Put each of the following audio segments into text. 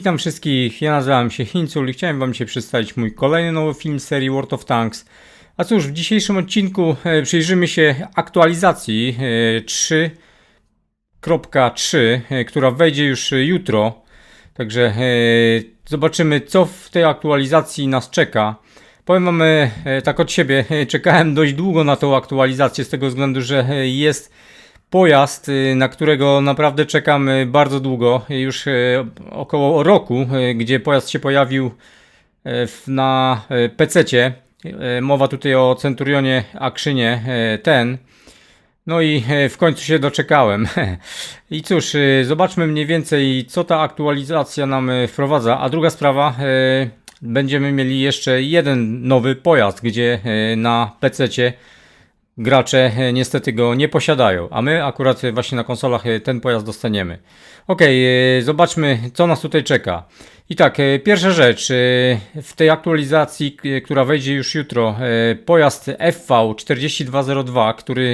Witam wszystkich, ja nazywam się Hincul i chciałem wam się przedstawić mój kolejny nowy film serii World of Tanks. A cóż, w dzisiejszym odcinku e, przyjrzymy się aktualizacji e, 3.3, e, która wejdzie już e, jutro. Także e, zobaczymy, co w tej aktualizacji nas czeka. Powiem wam e, e, tak od siebie, e, czekałem dość długo na tą aktualizację, z tego względu, że e, jest pojazd, y, na którego naprawdę czekamy bardzo długo, już y, około roku, y, gdzie pojazd się pojawił y, na PC-cie. Mowa tutaj o Centurionie Akrzynie y, ten. No i y, w końcu się doczekałem. I cóż, y, zobaczmy mniej więcej, co ta aktualizacja nam y, wprowadza. A druga sprawa, y, będziemy mieli jeszcze jeden nowy pojazd, gdzie y, na PC-cie gracze e, niestety go nie posiadają, a my akurat e, właśnie na konsolach e, ten pojazd dostaniemy. Ok, zobaczmy co nas tutaj czeka. I tak, e, pierwsza rzecz, e, w tej aktualizacji, która wejdzie już jutro, e, pojazd FV4202, który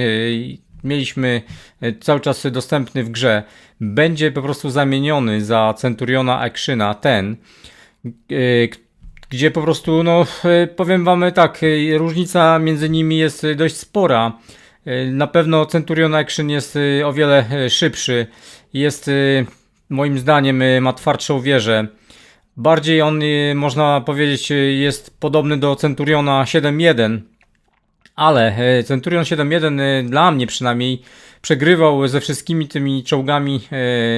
e, mieliśmy e, cały czas dostępny w grze, będzie po prostu zamieniony za Centuriona Actiona, ten, e, gdzie po prostu, no e, powiem wam tak, e, różnica między nimi jest e, dość spora. E, Na pewno Centurion Action jest e, o wiele e, szybszy. Jest e, moim zdaniem e, ma twardszą wieżę. Bardziej on, e, można powiedzieć, e, jest podobny do Centuriona 7.1. Ale e, Centurion 7.1 e, dla mnie przynajmniej przegrywał ze wszystkimi tymi czołgami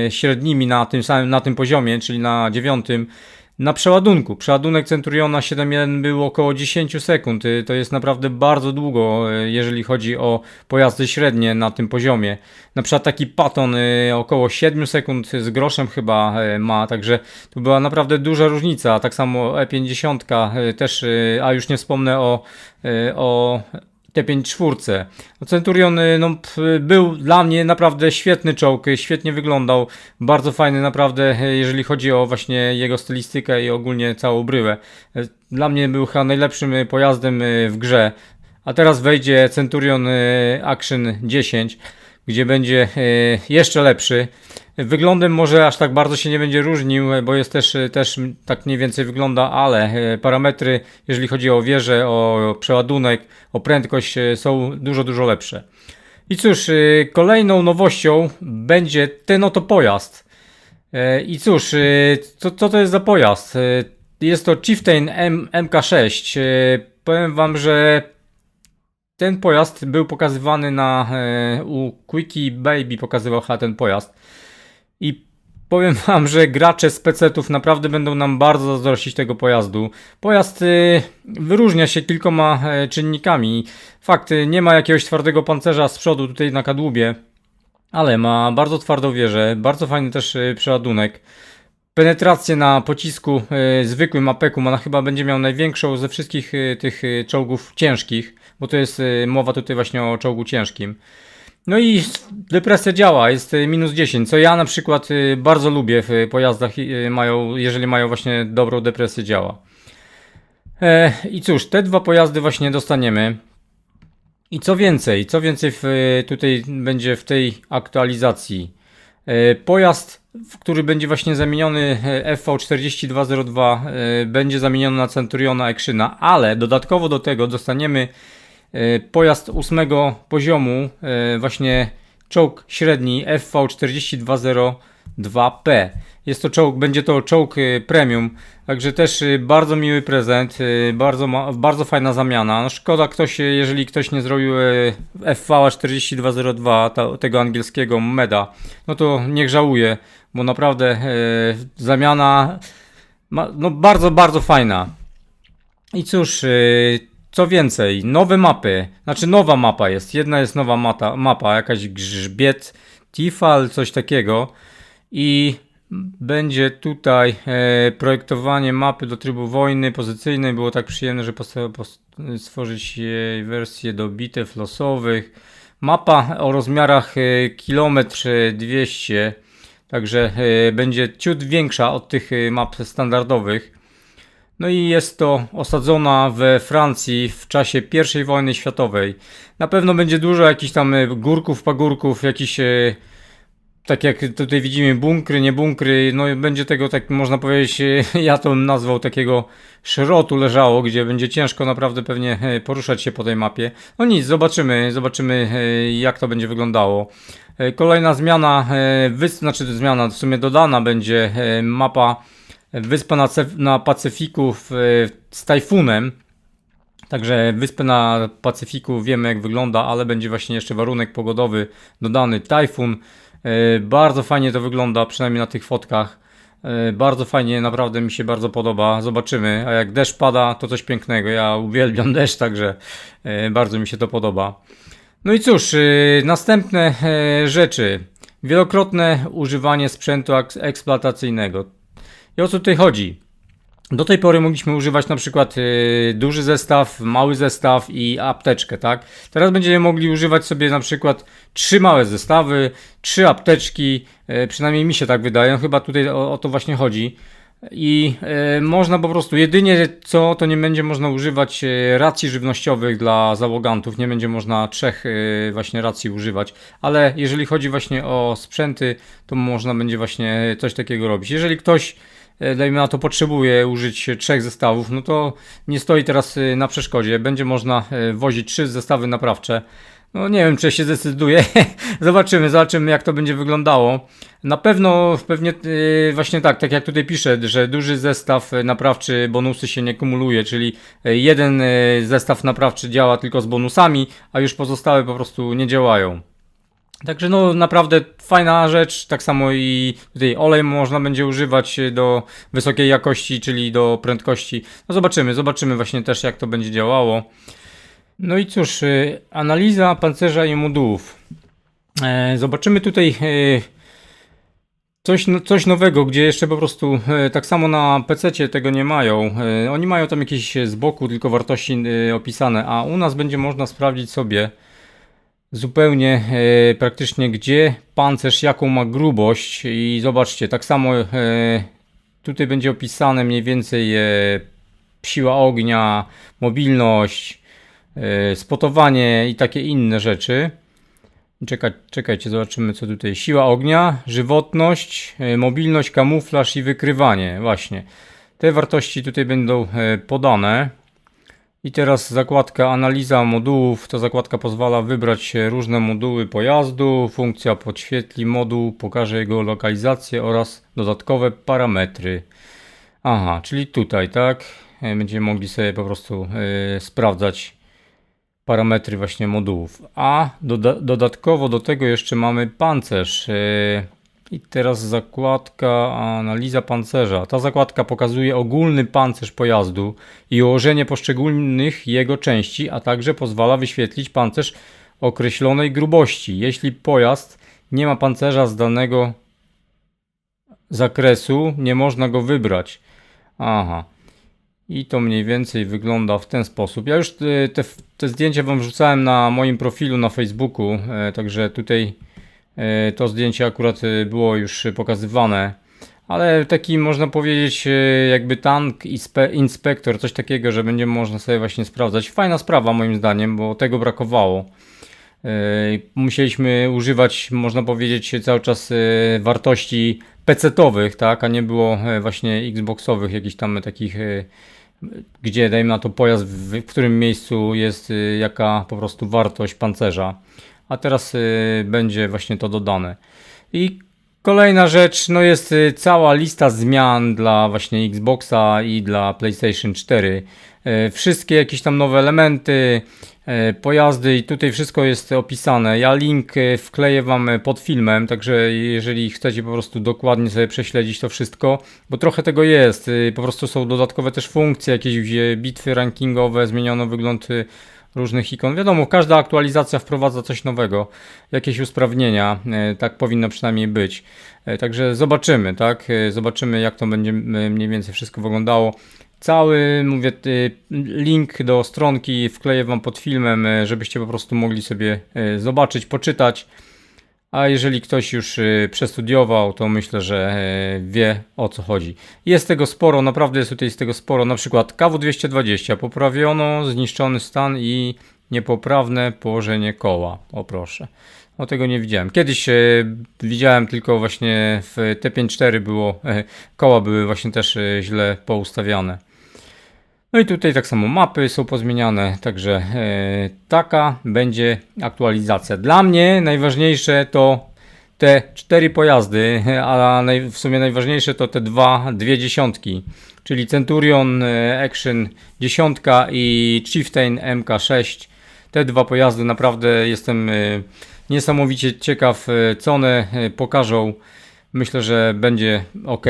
e, średnimi na tym samym na tym poziomie, czyli na dziewiątym. Na przeładunku. Przeładunek Centuriona 7.1 był około 10 sekund. Y, To jest naprawdę bardzo długo, y, jeżeli chodzi o pojazdy średnie na tym poziomie. Na przykład taki Patton y, około 7 sekund z groszem chyba ma, także tu była naprawdę duża różnica. Tak samo E50 y, też, a już nie wspomnę o, y, o T5 czwórce. Centurion y, no, był dla mnie naprawdę świetny czołg, y, świetnie wyglądał, bardzo fajny naprawdę, y, jeżeli chodzi o właśnie jego stylistykę i ogólnie całą bryłę. Y, Dla mnie był chyba najlepszym pojazdem w grze. A teraz wejdzie Centurion Action 10, gdzie będzie y, jeszcze lepszy. Wyglądem może aż tak bardzo się nie będzie różnił, y, bo jest też, y, też tak mniej więcej wygląda, ale parametry, jeżeli chodzi o wieżę, o przeładunek, o prędkość są dużo, dużo lepsze. I cóż, kolejną nowością będzie ten oto pojazd. E, I cóż, co, co to jest za pojazd? Jest to Chieftain M, MK6. Y, Powiem wam, że ten pojazd był pokazywany na e, u Quickie Baby pokazywał chyba ten pojazd. I powiem wam, że gracze z PC-ów naprawdę będą nam bardzo zazdrościć tego pojazdu. Pojazd y, wyróżnia się kilkoma e, czynnikami. Fakt, nie ma jakiegoś twardego pancerza z przodu tutaj na kadłubie, ale ma bardzo twardą wieżę, bardzo fajny też przeładunek. Penetrację na pocisku zwykłym apeku ona chyba będzie miał największą ze wszystkich tych czołgów ciężkich, bo to jest y, mowa tutaj właśnie o czołgu ciężkim. No i depresja działa, jest y, minus 10, co ja na przykład y, bardzo lubię w pojazdach, mają, jeżeli mają właśnie dobrą depresję działa. E, I cóż, te dwa pojazdy właśnie dostaniemy. I co więcej, co więcej w, tutaj będzie w tej aktualizacji? E, Pojazd, który będzie właśnie zamieniony e, FV4202 e, będzie zamieniony na Centuriona Actiona, ale dodatkowo do tego dostaniemy pojazd ósmego poziomu, e, właśnie czołg średni FV4202P. Jest to czołg, będzie to czołg e, premium, także też e, bardzo miły prezent, e, bardzo, bardzo fajna zamiana. No szkoda ktoś, e, jeżeli ktoś nie zrobił e, FV4202, ta, tego angielskiego meda, no to niech żałuje, bo naprawdę e, zamiana no bardzo, bardzo fajna. I cóż, co więcej, nowe mapy, znaczy nowa mapa jest, jedna jest nowa mata, mapa, jakaś grzbiet Tifal, coś takiego i będzie tutaj e, projektowanie mapy do trybu wojny pozycyjnej, było tak przyjemne, że stworzyć jej wersję do bitew losowych. Mapa o rozmiarach e, kilometr e, 200, także e, będzie ciut większa od tych e, map standardowych. No i jest to osadzona we Francji w czasie I wojny światowej. Na pewno będzie dużo jakichś tam e, górków, pagórków, jakichś e, tak jak tutaj widzimy, bunkry, nie bunkry, no będzie tego, tak można powiedzieć, ja to nazwał takiego szrotu leżało, gdzie będzie ciężko naprawdę pewnie e, poruszać się po tej mapie. No nic, zobaczymy, zobaczymy e, jak to będzie wyglądało. E, kolejna zmiana, znaczy zmiana, w sumie dodana będzie mapa wyspa na, na Pacyfiku w, z tajfunem. Także wyspę na Pacyfiku wiemy jak wygląda, ale będzie właśnie jeszcze warunek pogodowy dodany tajfun. E, bardzo fajnie to wygląda, przynajmniej na tych fotkach. E, bardzo fajnie, naprawdę mi się bardzo podoba. Zobaczymy. A jak deszcz pada, to coś pięknego. Ja uwielbiam deszcz, także e, bardzo mi się to podoba. No i cóż, następne rzeczy. Wielokrotne używanie sprzętu eksploatacyjnego. I o co tutaj chodzi? Do tej pory mogliśmy używać na przykład yy, duży zestaw, mały zestaw i apteczkę, tak? Teraz będziemy mogli używać sobie na przykład trzy małe zestawy, trzy apteczki, yy, przynajmniej mi się tak wydaje, no chyba tutaj o, o to właśnie chodzi. I yy, można po prostu, jedynie co, to nie będzie można używać y, racji żywnościowych dla załogantów, nie będzie można trzech y, właśnie racji używać, ale jeżeli chodzi właśnie o sprzęty, to można będzie właśnie coś takiego robić. Jeżeli ktoś dajmy na to, potrzebuje użyć trzech zestawów, no to nie stoi teraz e, na przeszkodzie. Będzie można e, wozić trzy zestawy naprawcze. No nie wiem, czy się zdecyduje. zobaczymy, zobaczymy jak to będzie wyglądało. Na pewno, pewnie właśnie tak, tak jak tutaj piszę, że duży zestaw naprawczy bonusy się nie kumuluje, czyli jeden zestaw naprawczy działa tylko z bonusami, a już pozostałe po prostu nie działają. Także no naprawdę fajna rzecz, tak samo i tutaj olej można będzie używać do wysokiej jakości, czyli do prędkości. No zobaczymy, zobaczymy właśnie też jak to będzie działało. No i cóż, y, analiza pancerza i modułów. E, zobaczymy tutaj e, coś, no, coś nowego, gdzie jeszcze po prostu tak samo na PC tego nie mają. Oni mają tam jakieś z boku tylko wartości opisane, a u nas będzie można sprawdzić sobie zupełnie e, praktycznie gdzie pancerz, jaką ma grubość i zobaczcie, tak samo e, tutaj będzie opisane mniej więcej e, siła ognia, mobilność, e, spotowanie i takie inne rzeczy. Czekaj, czekajcie, zobaczymy co tutaj. Siła ognia, żywotność, e, mobilność, kamuflaż i wykrywanie. Właśnie. Te wartości tutaj będą e, podane. I teraz zakładka analiza modułów. Ta zakładka pozwala wybrać różne moduły pojazdu. Funkcja podświetli moduł, pokaże jego lokalizację oraz dodatkowe parametry. Aha, czyli tutaj, tak? E, będziemy mogli sobie po prostu yy, sprawdzać parametry właśnie modułów. A doda dodatkowo do tego jeszcze mamy pancerz. Yy, i teraz zakładka analiza pancerza. Ta zakładka pokazuje ogólny pancerz pojazdu i ułożenie poszczególnych jego części, a także pozwala wyświetlić pancerz określonej grubości. Jeśli pojazd nie ma pancerza z danego zakresu, nie można go wybrać. Aha. I to mniej więcej wygląda w ten sposób. Ja już te, te, te zdjęcia Wam wrzucałem na moim profilu na Facebooku, e, także tutaj E, to zdjęcie akurat e, było już pokazywane. Ale taki można powiedzieć e, jakby tank inspektor, coś takiego, że będzie można sobie właśnie sprawdzać. Fajna sprawa moim zdaniem, bo tego brakowało. Musieliśmy używać, można powiedzieć, cały czas wartości PC-owych, tak, a nie było właśnie Xboxowych, jakichś tam takich, gdzie dajmy na to pojazd, w którym miejscu jest jaka po prostu wartość pancerza a teraz y, będzie właśnie to dodane. I kolejna rzecz, no jest y, cała lista zmian dla właśnie Xboxa i dla PlayStation 4. Y, wszystkie jakieś tam nowe elementy, pojazdy i tutaj wszystko jest opisane. Ja link wkleję Wam pod filmem, także jeżeli chcecie po prostu dokładnie sobie prześledzić to wszystko, bo trochę tego jest, po prostu są dodatkowe też funkcje, jakieś bitwy rankingowe, zmieniono wygląd różnych ikon. Wiadomo, każda aktualizacja wprowadza coś nowego, jakieś usprawnienia, e, tak powinno przynajmniej być. E, także zobaczymy, tak? E, zobaczymy, jak to będzie mniej więcej wszystko wyglądało. Cały, mówię, link do stronki wkleję Wam pod filmem, żebyście po prostu mogli sobie zobaczyć, poczytać. A jeżeli ktoś już y, przestudiował, to myślę, że e, wie o co chodzi. Jest tego sporo, naprawdę jest tutaj z tego sporo. Na przykład KW220 poprawiono zniszczony stan i niepoprawne położenie koła. O proszę. O tego nie widziałem. Kiedyś e, widziałem tylko właśnie w T54 było, koła były właśnie też źle poustawiane. No i tutaj tak samo mapy są pozmieniane, także e, taka będzie aktualizacja. Dla mnie najważniejsze to te cztery pojazdy, a w sumie najważniejsze to te dwa, dwie dziesiątki, czyli Centurion e, Action 10 i Chieftain MK6. Te dwa pojazdy naprawdę jestem e, niesamowicie ciekaw, co one pokażą. Myślę, że będzie ok.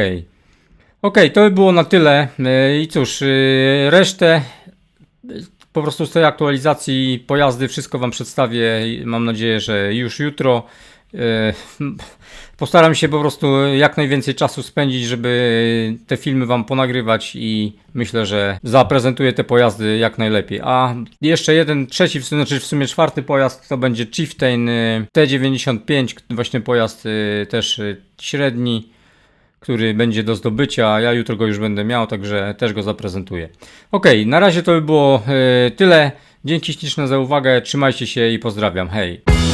Ok, to by było na tyle. E, I cóż, e, resztę e, po prostu z tej aktualizacji pojazdy wszystko Wam przedstawię. Mam nadzieję, że już jutro. Postaram się po prostu jak najwięcej czasu spędzić, żeby te filmy Wam ponagrywać i myślę, że zaprezentuję te pojazdy jak najlepiej. A jeszcze jeden trzeci, znaczy w sumie czwarty pojazd to będzie Chieftain y, T95, właśnie pojazd też średni, który będzie do zdobycia. Ja jutro go już będę miał, także też go zaprezentuję. Ok, na razie to by było y, tyle. Dzięki śliczne za uwagę, trzymajcie się i pozdrawiam. Hej!